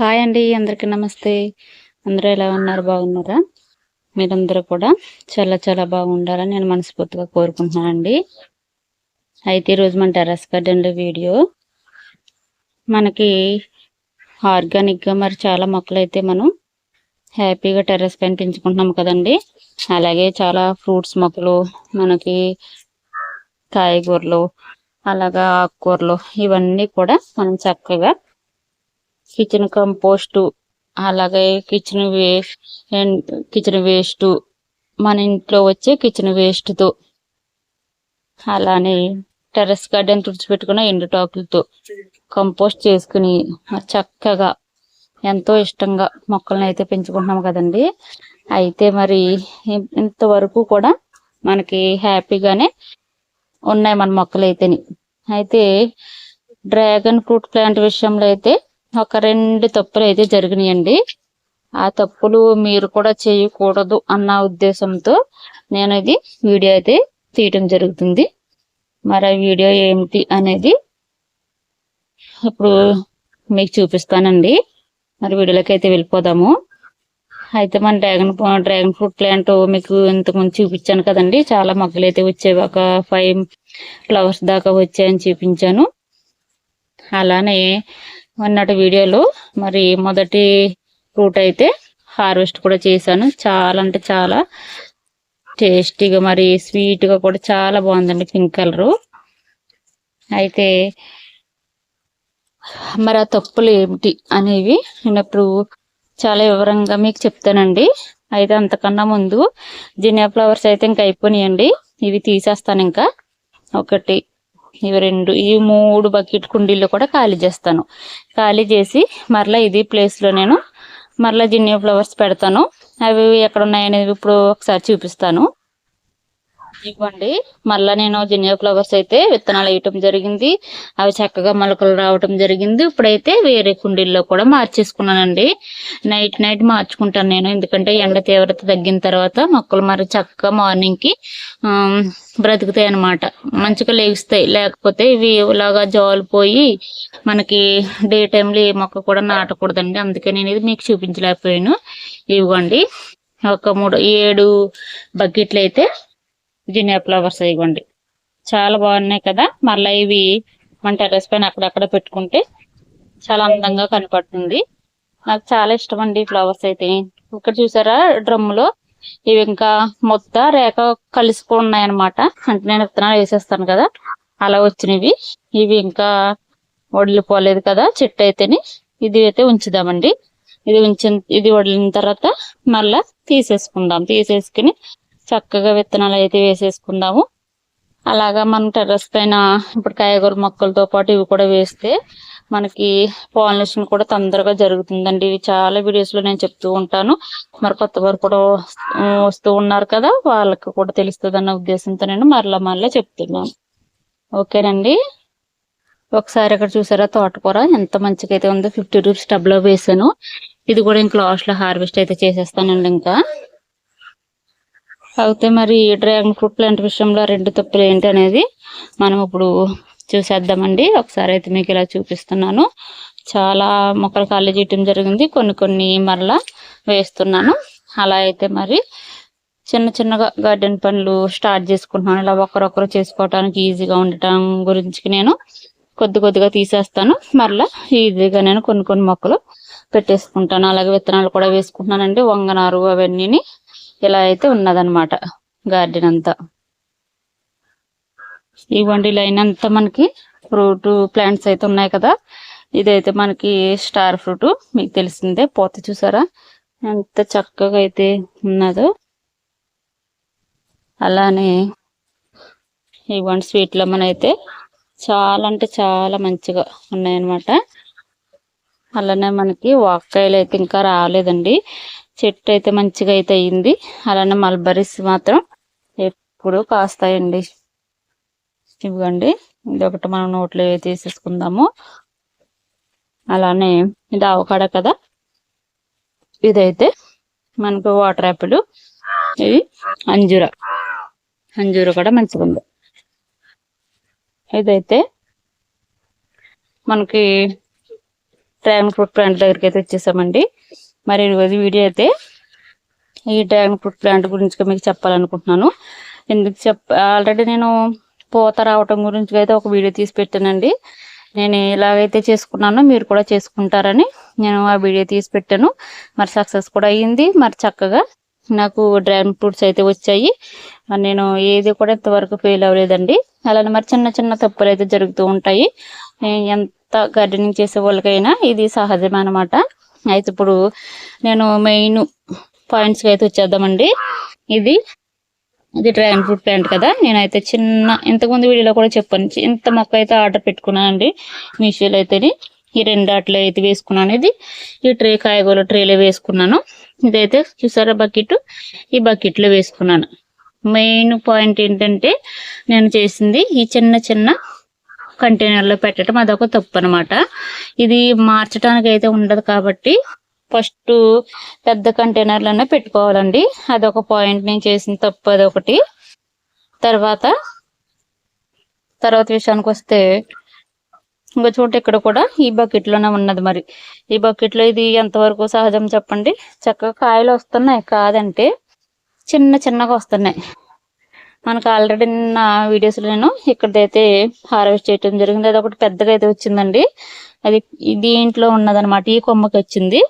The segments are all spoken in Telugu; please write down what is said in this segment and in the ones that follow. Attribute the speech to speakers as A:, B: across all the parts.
A: హాయ్ అండి అందరికీ నమస్తే. అందరూ ఎలా ఉన్నారు? బాగున్నారా? మీరందరూ కూడా చాలా చాలా బాగుండాలని నేను మనస్ఫూర్తిగా కోరుకుంటున్నాను అండి. అయితే ఈరోజు మన టెర్రస్ గార్డెన్లో వీడియో. మనకి ఆర్గానిక్గా మరి చాలా మొక్కలు అయితే మనం హ్యాపీగా టెర్రస్ పైన పెంచుకుంటున్నాం కదండి. అలాగే చాలా ఫ్రూట్స్ మొక్కలు మనకి కాయగూరలు అలాగా ఆకుకూరలు ఇవన్నీ కూడా మనం చక్కగా కిచెన్ కంపోస్ట్ అలాగే కిచెన్ వేస్ట్ కిచెన్ వేస్ట్ మన ఇంట్లో వచ్చే కిచెన్ వేస్ట్తో అలానే టెర్రస్ గార్డెన్ తుడిచిపెట్టుకున్న ఎండుటాకులతో కంపోస్ట్ చేసుకుని చక్కగా ఎంతో ఇష్టంగా మొక్కలను అయితే పెంచుకుంటున్నాం కదండి. అయితే మరి ఇంతవరకు కూడా మనకి హ్యాపీగానే ఉన్నాయి మన మొక్కలు అయితేని అయితే డ్రాగన్ ఫ్రూట్ ప్లాంట్ విషయంలో అయితే ఒక రెండు తప్పులు అయితే జరిగినాయండి. ఆ తప్పులు మీరు కూడా చేయకూడదు అన్న ఉద్దేశంతో నేను ఇది వీడియో అయితే తీయటం జరుగుతుంది. మరి ఆ వీడియో ఏమిటి అనేది ఇప్పుడు మీకు చూపిస్తానండి. మరి వీడియోలోకి అయితే వెళ్ళిపోదాము. అయితే మన డ్రాగన్ డ్రాగన్ ఫ్రూట్ ప్లాంట్ మీకు ఇంతకుముందు చూపించాను కదండి. చాలా మొక్కలు అయితే వచ్చేవి. ఒక ఫైవ్ ఫ్లవర్స్ దాకా వచ్చాయని చూపించాను. అలానే మొన్నటి వీడియోలో మరి మొదటి ఫ్రూట్ అయితే హార్వెస్ట్ కూడా చేశాను. చాలా అంటే చాలా టేస్టీగా మరి స్వీట్గా కూడా చాలా బాగుందండి పింక్ కలరు. అయితే మరి ఆ తప్పులు ఏమిటి అనేవి నేను ఇప్పుడు చాలా వివరంగా మీకు చెప్తానండి. అయితే అంతకన్నా ముందు జినియా ఫ్లవర్స్ అయితే ఇంకా అయిపోయినాయండి. ఇవి తీసేస్తాను ఇంకా. ఒకటి ఇవి రెండు ఈ మూడు బకెట్ కుండీల్లో కూడా ఖాళీ చేస్తాను. ఖాళీ చేసి మరలా ఇది ప్లేస్లో నేను మరలా జిన్యూ ఫ్లవర్స్ పెడతాను. అవి ఎక్కడ ఉన్నాయనేది ఇప్పుడు ఒకసారి చూపిస్తాను. ఇవ్వండి. మళ్ళా నేను జినియా ఫ్లవర్స్ అయితే విత్తనాలు వేయటం జరిగింది. అవి చక్కగా మొలకలు రావటం జరిగింది. ఇప్పుడైతే వేరే కుండీల్లో కూడా మార్చేసుకున్నానండి. నైట్ నైట్ మార్చుకుంటాను నేను. ఎందుకంటే ఎండ తీవ్రత తగ్గిన తర్వాత మొక్కలు మరి చక్కగా మార్నింగ్కి బ్రతుకుతాయి అనమాట మంచిగా లేస్తాయి లేకపోతే ఇవి ఇలాగా జాలిపోయి మనకి డే టైంలో ఏ మొక్క కూడా నాటకూడదండి. అందుకే నేను ఇది మీకు చూపించలేకపోయాను. ఇవ్వండి. ఒక మూడు ఏడు బకెట్లు అయితే జినియా ఫ్లవర్స్ ఇవ్వండి. చాలా బాగున్నాయి కదా? మళ్ళీ ఇవి మన టెర్రస్ పైన అక్కడక్కడ పెట్టుకుంటే చాలా అందంగా కనపడుతుంది. నాకు చాలా ఇష్టం అండి ఫ్లవర్స్ అయితే. ఇక్కడ చూసారా డ్రమ్ములో? ఇవి ఇంకా మొత్త రేఖ కలుసుకున్నాయి అనమాట అంటే నేను విత్తనాలు వేసేస్తాను కదా? అలా వచ్చినవి. ఇవి ఇంకా వడిలిపోలేదు కదా చెట్టు అయితేని. ఇది అయితే ఉంచుదామండి. ఇది ఉంచిన ఇది వడిలిన తర్వాత మళ్ళా తీసేసుకుందాం. తీసేసుకుని చక్కగా విత్తనాలు అయితే వేసేసుకుందాము. అలాగా మనం టెర్రస్ పైన ఇప్పుడు కాయగూర మొక్కలతో పాటు ఇవి కూడా వేస్తే మనకి పాలినేషన్ కూడా తొందరగా జరుగుతుందండి. ఇవి చాలా వీడియోస్లో నేను చెప్తూ ఉంటాను. మరి కొత్త వారు కూడా వస్తూ ఉన్నారు కదా వాళ్ళకి కూడా తెలుస్తుంది అన్న ఉద్దేశంతో నేను మరలా మరలా చెప్తున్నాను. ఓకేనండి? ఒకసారి అక్కడ చూసారా తోటకూర? ఎంత మంచిగా అయితే ఉందో ఫిఫ్టీ రూపీస్ టబ్లో వేసాను. ఇది కూడా ఇంకా లాస్ట్లో హార్వెస్ట్ అయితే చేసేస్తానండి ఇంకా. అయితే మరి డ్రాగన్ ఫ్రూట్ ప్లాంట్ విషయంలో రెండు తప్పులు ఏంటి అనేది మనం ఇప్పుడు చూసేద్దామండి. ఒకసారి అయితే మీకు ఇలా చూపిస్తున్నాను. చాలా మొక్కలు ఖాళీ చేయటం జరిగింది. కొన్ని కొన్ని మరలా వేస్తున్నాను. అలా అయితే మరి చిన్న చిన్నగా గార్డెన్ పనులు స్టార్ట్ చేసుకుంటున్నాను. ఇలా ఒకరొకరు చేసుకోవటానికి ఈజీగా ఉండటం గురించి నేను కొద్ది కొద్దిగా తీసేస్తాను. మరలా ఈజీగా నేను కొన్ని కొన్ని మొక్కలు పెట్టేసుకుంటాను. అలాగే విత్తనాలు కూడా వేసుకుంటున్నానండి. వంగనారు అవన్నీ ఇలా అయితే ఉన్నదనమాట గార్డెన్ అంతా. ఇవ్వండి లైన్ అంతా మనకి ఫ్రూట్ ప్లాంట్స్ అయితే ఉన్నాయి కదా. ఇదైతే మనకి స్టార్ ఫ్రూట్ మీకు తెలిసిందే. పోత చూసారా? ఎంత చక్కగా అయితే ఉన్నదో. అలానే ఇవ్వండి స్వీట్ లెమన్ అయితే చాలా అంటే చాలా మంచిగా ఉన్నాయన్నమాట. అలానే మనకి వాక్కాయలు అయితే ఇంకా రాలేదండి. చెట్టు అయితే మంచిగా అయితే అయింది అలానే మల్బరీస్ మాత్రం ఎప్పుడు కాస్తాయండి. ఇవ్వండి. ఇది ఒకటి మనం నోట్లో తీసేసుకుందాము అలానే ఇది అవకాడ కదా. ఇదైతే మనకు వాటర్ యాపిల్ ఇది అంజూర. అంజూర కూడా మంచిగా ఉంది ఇదైతే మనకి డ్రాగన్ ఫ్రూట్ ప్లాంట్ దగ్గరికి అయితే వచ్చేసామండి మరి ఈరోజు వీడియో అయితే ఈ డ్రాగన్ ఫ్రూట్ ప్లాంట్ గురించి మీకు చెప్పాలనుకుంటున్నాను. ఎందుకు చెప్ ఆల్రెడీ నేను పూత రావటం గురించి అయితే ఒక వీడియో తీసి పెట్టానండి. నేను ఎలాగైతే చేసుకున్నానో మీరు కూడా చేసుకుంటారని నేను ఆ వీడియో తీసి పెట్టాను. మరి సక్సెస్ కూడా అయ్యింది. మరి చక్కగా నాకు డ్రాగన్ ఫ్రూట్స్ అయితే వచ్చాయి. నేను ఏది కూడా ఇంతవరకు ఫెయిల్ అవ్వలేదండి. అలానే మరి చిన్న చిన్న తప్పులు అయితే జరుగుతూ ఉంటాయి. ఎంత గార్డెనింగ్ చేసే వాళ్ళకైనా ఇది సహజం అనమాట అయితే ఇప్పుడు నేను మెయిన్ పాయింట్స్కి అయితే వచ్చేద్దామండి. ఇది ఇది డ్రాగన్ ఫ్రూట్ ప్లాంట్ కదా. నేనైతే చిన్న ఇంతకుముందు వీడియోలో కూడా చెప్పాను. ఇంత మొక్క అయితే ఆర్డర్ పెట్టుకున్నానండి మీషోలో అయితేని. ఈ రెండు అట్లా అయితే వేసుకున్నాను. ఇది ఈ ట్రే కాయగూర ట్రేలో వేసుకున్నాను. ఇదైతే చూసారా బకెట్? ఈ బకెట్లో వేసుకున్నాను. మెయిన్ పాయింట్ ఏంటంటే నేను చేసింది ఈ చిన్న చిన్న కంటైనర్లో పెట్టడం అదొక తప్పు అనమాట ఇది మార్చడానికి అయితే ఉండదు కాబట్టి ఫస్ట్ పెద్ద కంటైనర్లోనే పెట్టుకోవాలండి. అదొక పాయింట్ నేను చేసిన తప్పు అదొకటి. తర్వాత తర్వాత విషయానికి వస్తే ఇంకో చోట ఇక్కడ కూడా ఈ బకెట్లోనే ఉన్నది మరి. ఈ బకెట్లో ఇది ఎంతవరకు సహజం చెప్పండి? చక్కగా కాయలు వస్తున్నాయి కాదంటే చిన్న చిన్నగా వస్తున్నాయి. మనకు ఆల్రెడీ నా వీడియోస్లో నేను ఇక్కడైతే హార్వెస్ట్ చేయటం జరిగింది. అది ఒకటి పెద్దగా అయితే వచ్చిందండి. అది దీంట్లో ఉన్నదనమాట ఈ కొమ్మకి వచ్చింది.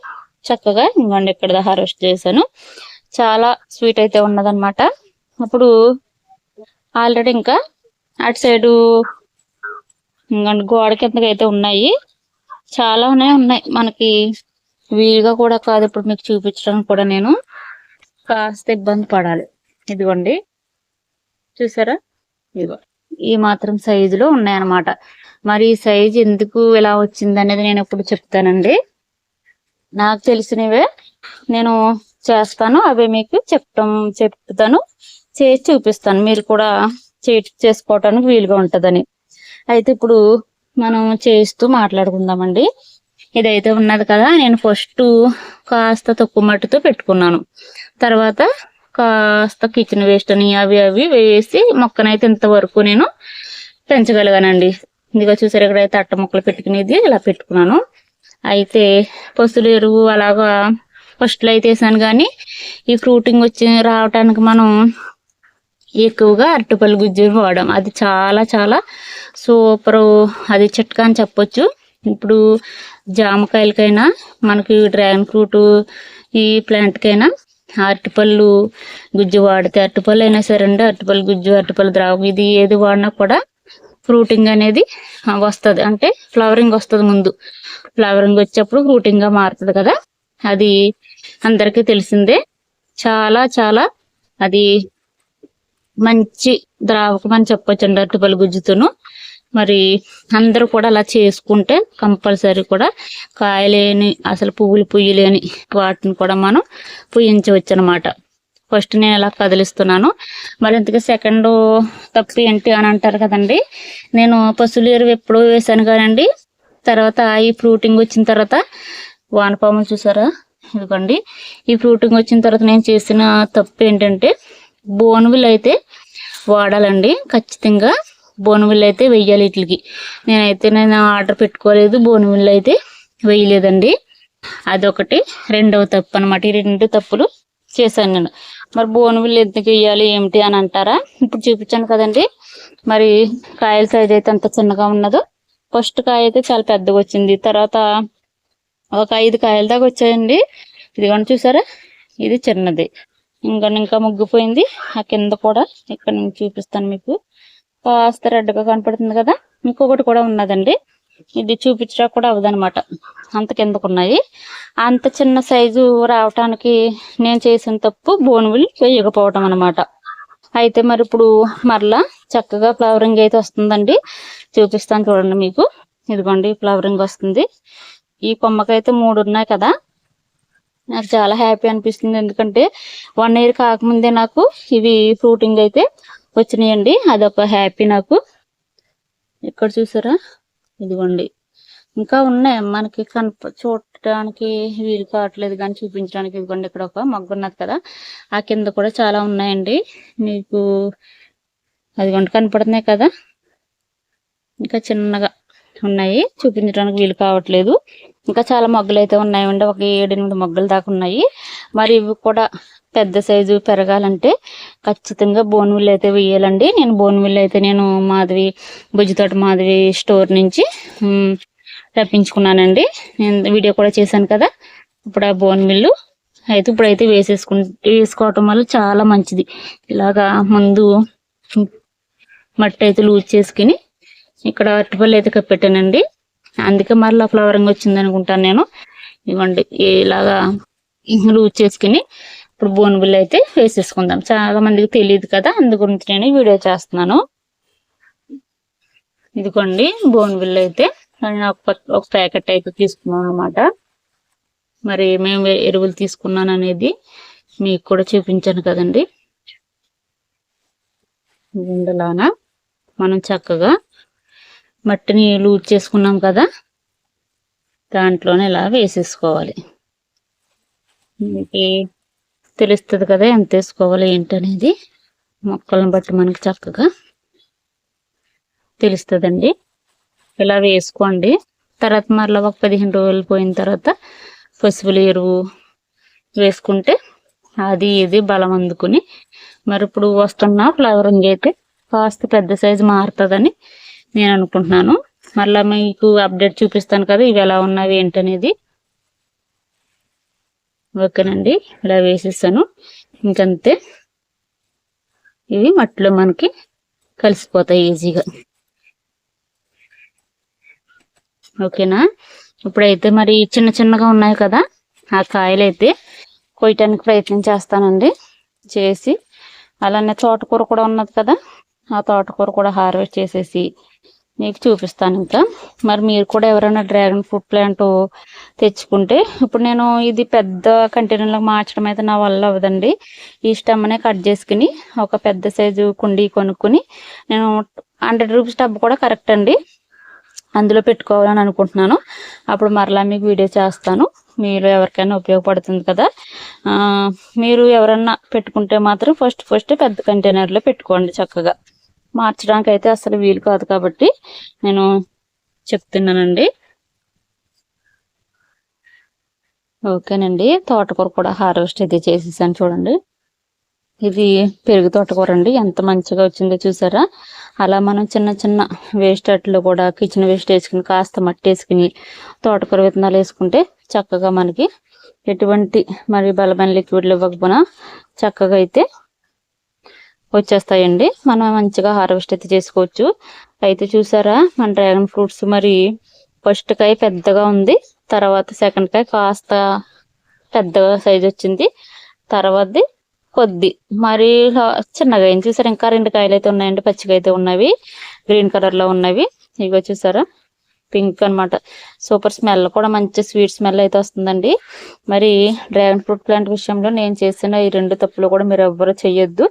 A: చక్కగా ఇంకోండి ఇక్కడ హార్వెస్ట్ చేశాను. చాలా స్వీట్ అయితే ఉన్నదనమాట అప్పుడు ఆల్రెడీ ఇంకా అటు సైడు ఇంకోండి గోడ కిందకి అయితే ఉన్నాయి. చాలానే ఉన్నాయి. మనకి వీలుగా కూడా కాదు. ఇప్పుడు మీకు చూపించడానికి కూడా నేను కాస్త ఇబ్బంది పడాలి. ఇదిగోండి. చూసారా? ఇదిగో. ఈ మాత్రం సైజులో ఉన్నాయన్నమాట. మరి ఈ సైజు ఎందుకు ఇలా వచ్చింది అనేది నేను ఎప్పుడు చెప్తానండి. నాకు తెలిసినవే నేను చేస్తాను అవి మీకు చెప్తాం చెప్తాను చేసి చూపిస్తాను. మీరు కూడా చే చేసుకోవటానికి వీలుగా ఉంటుందని. అయితే ఇప్పుడు మనం చేస్తూ మాట్లాడుకుందామండి. ఇదైతే ఉన్నది కదా నేను ఫస్ట్ కాస్త తక్కువ మట్టితో పెట్టుకున్నాను. తర్వాత కాస్త కిచెన్ వేస్ట్ అని అవి అవి వేసి మొక్కనైతే ఇంతవరకు నేను పెంచగలిగానండి. ఇదిగో చూసారు ఇక్కడైతే అట్ట మొక్కలు పెట్టుకునేది ఇలా పెట్టుకున్నాను. అయితే పసులు ఎరువు అలాగా ఫస్ట్లో అయితే వేసాను కానీ ఈ ఫ్రూటింగ్ వచ్చి రావటానికి మనం ఎక్కువగా అరటిపల్లి గుజ్జుని వాడడం. అది చాలా చాలా సూపర్ అది చిట్కా అని చెప్పొచ్చు. ఇప్పుడు జామకాయలకైనా మనకి డ్రాగన్ ఫ్రూట్ ఈ ప్లాంట్కైనా అరటిపళ్ళు గుజ్జు వాడితే అరటిపళ్ళు అయినా సరే అండి అరటిపళ్ళు గుజ్జు అరటిపళ్ళు ద్రావం ఇది ఏది వాడినా కూడా ఫ్రూటింగ్ అనేది వస్తుంది. అంటే ఫ్లవరింగ్ వస్తుంది ముందు. ఫ్లవరింగ్ వచ్చేప్పుడు ఫ్రూటింగ్గా మారుతుంది కదా. అది అందరికీ తెలిసిందే. చాలా చాలా అది మంచి ద్రావకం అని చెప్పొచ్చు అండి అరటిపల్లి గుజ్జుతోను. మరి అందరూ కూడా అలా చేసుకుంటే కంపల్సరీ కూడా కాయలేని అసలు పువ్వులు పుయ్యలేని వాటిని కూడా మనం పుయ్యించవచ్చు అనమాట ఫస్ట్ నేను ఇలా కదిలిస్తున్నాను. మరి ఇంతకీ సెకండ్ తప్పు ఏంటి అని అంటారు కదండి. నేను పసులు ఎరువు ఎప్పుడో వేసాను కానండి. తర్వాత ఈ ఫ్రూటింగ్ వచ్చిన తర్వాత వానపాములు చూసారా? ఇదిగోండి. ఈ ఫ్రూటింగ్ వచ్చిన తర్వాత నేను చేసిన తప్పు ఏంటంటే బోన్విల్ అయితే వాడాలండి ఖచ్చితంగా. బోన్విల్ అయితే వెయ్యాలి వీటికి నేనైతే నేను ఆర్డర్ పెట్టుకోలేదు బోన్విల్ అయితే వేయలేదండి అదొకటి. రెండవ తప్పు అనమాట ఈ రెండు తప్పులు చేశాను నేను. మరి బోన్విల్ ఎందుకు వేయాలి ఏమిటి అని అంటారా? ఇప్పుడు చూపించాను కదండి. మరి కాయల సైజ్ అయితే అంత చిన్నగా ఉన్నదో. ఫస్ట్ కాయ అయితే చాలా పెద్దగా వచ్చింది. తర్వాత ఒక ఐదు కాయల దాకా వచ్చాయండి. ఇదిగోండి చూసారా? ఇది చిన్నది. ఇంకా ఇంకా ముగ్గిపోయింది. ఆ కింద కూడా ఇక్కడ నుంచి చూపిస్తాను మీకు. కాస్త రెడ్గా కనపడుతుంది కదా? ఇంకొకటి కూడా ఉన్నదండి. ఇది చూపించడా కూడా అవదనమాట అంత కిందకున్నాయి అంత చిన్న సైజు రావటానికి నేను చేసిన తప్పు బోన్విల్ వేయకపోవటం అనమాట అయితే మరి ఇప్పుడు మరలా చక్కగా ఫ్లవరింగ్ అయితే వస్తుందండి. చూపిస్తాను చూడండి మీకు. ఇదిగోండి ఫ్లవరింగ్ వస్తుంది. ఈ కొమ్మకైతే మూడు ఉన్నాయి కదా. నాకు చాలా హ్యాపీ అనిపిస్తుంది. ఎందుకంటే వన్ ఇయర్ కాకముందే నాకు ఇవి ఫ్రూటింగ్ అయితే వచ్చినాయండి అదొక హ్యాపీ నాకు. ఇక్కడ చూసారా? ఇదిగోండి. ఇంకా ఉన్నాయి. మనకి కనప చూడటానికి వీలు కావట్లేదు కానీ చూపించడానికి ఇదిగోండి. ఇక్కడ ఒక మగ్గు ఉన్నది కదా. ఆ కింద కూడా చాలా ఉన్నాయండి. మీకు అదిగోండి కనపడుతున్నాయి కదా? ఇంకా చిన్నగా ఉన్నాయి. చూపించడానికి వీలు కావట్లేదు. ఇంకా చాలా మొగ్గలు అయితే ఉన్నాయండి. ఒక ఏడెనిమిది మొగ్గలు దాకా ఉన్నాయి. మరి ఇవి కూడా పెద్ద సైజు పెరగాలంటే ఖచ్చితంగా బోన్విల్ అయితే వేయాలండి. నేను బోన్విల్ అయితే నేను మాధవి భుజితోట మాధవి స్టోర్ నుంచి తప్పించుకున్నానండి. నేను వీడియో కూడా చేశాను కదా ఇప్పుడు ఆ బోన్ మిల్లు అయితే ఇప్పుడైతే వేసేసుకు వేసుకోవటం వల్ల చాలా మంచిది. ఇలాగా ముందు మట్టి అయితే లూజ్ చేసుకుని ఇక్కడ అరటిపల్లి అయితే కప్పెట్టానండి. అందుకే మరలా ఫ్లవరింగ్ వచ్చింది అనుకుంటాను నేను. ఇవ్వండి ఇలాగా లూజ్ చేసుకుని ఇప్పుడు బోన్ బిల్ అయితే వేసేసుకుందాం. చాలా మందికి తెలియదు కదా అందు గురించి నేను వీడియో చేస్తున్నాను. ఇదిగోండి బోన్ బిల్ అయితే. ఒక ఒక ప్యాకెట్ అయితే తీసుకున్నాను అనమాట మరి మేము ఎరువులు తీసుకున్నాను అనేది మీకు కూడా చూపించాను కదండి. ఉండలానా? మనం చక్కగా మట్టిని లూజ్ చేసుకున్నాం కదా దాంట్లోనే ఇలా వేసేసుకోవాలి. తెలుస్తుంది కదా ఎంత వేసుకోవాలి ఏంటనేది మొక్కలను బట్టి మనకి చక్కగా తెలుస్తుందండి. ఇలా వేసుకోండి. తర్వాత మరలా ఒక పదిహేను రోజులు పోయిన తర్వాత పశువుల ఎరువు వేసుకుంటే అది ఇది బలం అందుకుని మరి ఇప్పుడు వస్తున్న ఫ్లవరింగ్ అయితే కాస్త పెద్ద సైజు మారుతుందని నేను అనుకుంటున్నాను. మళ్ళీ మీకు అప్డేట్ చూపిస్తాను కదా ఇవి ఎలా ఉన్నవి ఏంటనేది. ఓకేనండి ఇలా వేసేసాను. ఇంకంతే. ఇవి మట్టిలో మనకి కలిసిపోతాయి ఈజీగా. ఓకేనా? ఇప్పుడైతే మరి చిన్న చిన్నగా ఉన్నాయి కదా ఆ కాయలు అయితే కొయ్యటానికి ప్రయత్నం చేస్తానండి. చేసి అలానే తోటకూర కూడా ఉన్నది కదా ఆ తోటకూర కూడా హార్వెస్ట్ చేసేసి మీకు చూపిస్తాను ఇంకా. మరి మీరు కూడా ఎవరైనా డ్రాగన్ ఫ్రూట్ ప్లాంట్ తెచ్చుకుంటే ఇప్పుడు నేను ఇది పెద్ద కంటైనర్లో మార్చడం అయితే నా వల్ల అవ్వదండి. ఈ స్టెమ్నే కట్ చేసుకుని ఒక పెద్ద సైజు కుండీ కొనుక్కుని నేను హండ్రెడ్ రూపీస్ టబ్ కూడా కరెక్ట్ అండి. అందులో పెట్టుకోవాలని అనుకుంటున్నాను. అప్పుడు మరలా మీకు వీడియో చేస్తాను. మీరు ఎవరికైనా ఉపయోగపడుతుంది కదా. మీరు ఎవరన్నా పెట్టుకుంటే మాత్రం ఫస్ట్ ఫస్ట్ పెద్ద కంటైనర్లో పెట్టుకోండి చక్కగా. మార్చడానికి అయితే అసలు వీలు కాదు కాబట్టి నేను చెప్తున్నానండి. ఓకేనండి. తోటకూర కూడా హార్వెస్ట్ అయితే చేసేసాను చూడండి. ఇది పెరుగు తోటకూర అండి. ఎంత మంచిగా వచ్చిందో చూసారా? అలా మనం చిన్న చిన్న వేస్ట్ అట్లు కూడా కిచెన్ వేస్ట్ వేసుకుని కాస్త మట్టి వేసుకుని తోటకూర విత్తనాలు వేసుకుంటే చక్కగా మనకి ఎటువంటి మరి బలమైన లిక్విడ్లు ఇవ్వకపోయినా చక్కగా అయితే వచ్చేస్తాయండి. మనం మంచిగా హార్వెస్ట్ అయితే చేసుకోవచ్చు. అయితే చూసారా మన డ్రాగన్ ఫ్రూట్స్ మరి ఫస్ట్ కాయ పెద్దగా ఉంది. తర్వాత సెకండ్ కాయ కాస్త పెద్దగా సైజ్ వచ్చింది. తర్వాతది కొద్ది. మరి చిన్నగా అయింది. చూసారా ఇంకా రెండు కాయలు అయితే ఉన్నాయండి. పచ్చిగా అయితే ఉన్నవి. గ్రీన్ కలర్లో ఉన్నవి. ఇవి చూసారా పింక్ అన్నమాట. సూపర్ స్మెల్ కూడా మంచి స్వీట్ స్మెల్ అయితే వస్తుందండి. మరి డ్రాగన్ ఫ్రూట్ ప్లాంట్ విషయంలో నేను చేసిన ఈ రెండు తప్పులు కూడా మీరు ఎవ్వరూ చేయొద్దు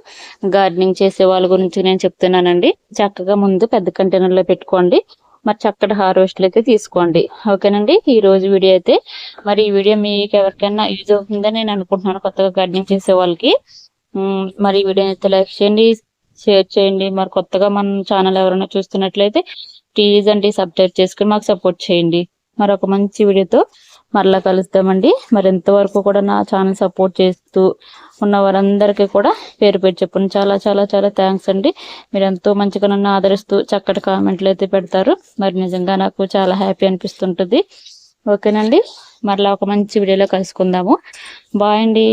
A: గార్డెనింగ్ చేసే వాళ్ళ గురించి నేను చెప్తున్నానండి. చక్కగా ముందు పెద్ద కంటైనర్లో పెట్టుకోండి. మరి చక్కటి హార్వెస్ట్లు అయితే తీసుకోండి. ఓకేనండి? ఈ రోజు వీడియో అయితే మరి ఈ వీడియో మీకు ఎవరికైనా యూజ్ అవుతుందని నేను అనుకుంటున్నాను కొత్తగా గార్డెనింగ్ చేసే వాళ్ళకి. మరి ఈ వీడియో అయితే లైక్ చేయండి. షేర్ చేయండి. మరి కొత్తగా మన ఛానల్ ఎవరైనా చూస్తున్నట్లయితే ప్లీజ్ అండి సబ్స్క్రైబ్ చేసుకుని మాకు సపోర్ట్ చేయండి. మరొక మంచి వీడియోతో మరలా కలుస్తామండి. మరి ఎంతవరకు కూడా నా ఛానల్ సపోర్ట్ చేస్తూ ఉన్న వారందరికీ కూడా పేరు పేరు చెప్పును చాలా చాలా చాలా థ్యాంక్స్ అండి. మీరు ఎంతో మంచిగా నన్ను ఆదరిస్తూ చక్కటి కామెంట్లు అయితే పెడతారు. మరి నిజంగా నాకు చాలా హ్యాపీ అనిపిస్తుంటుంది. ఓకేనండి. మరలా ఒక మంచి వీడియోలో కలుసుకుందాము. బాయ్ అండి.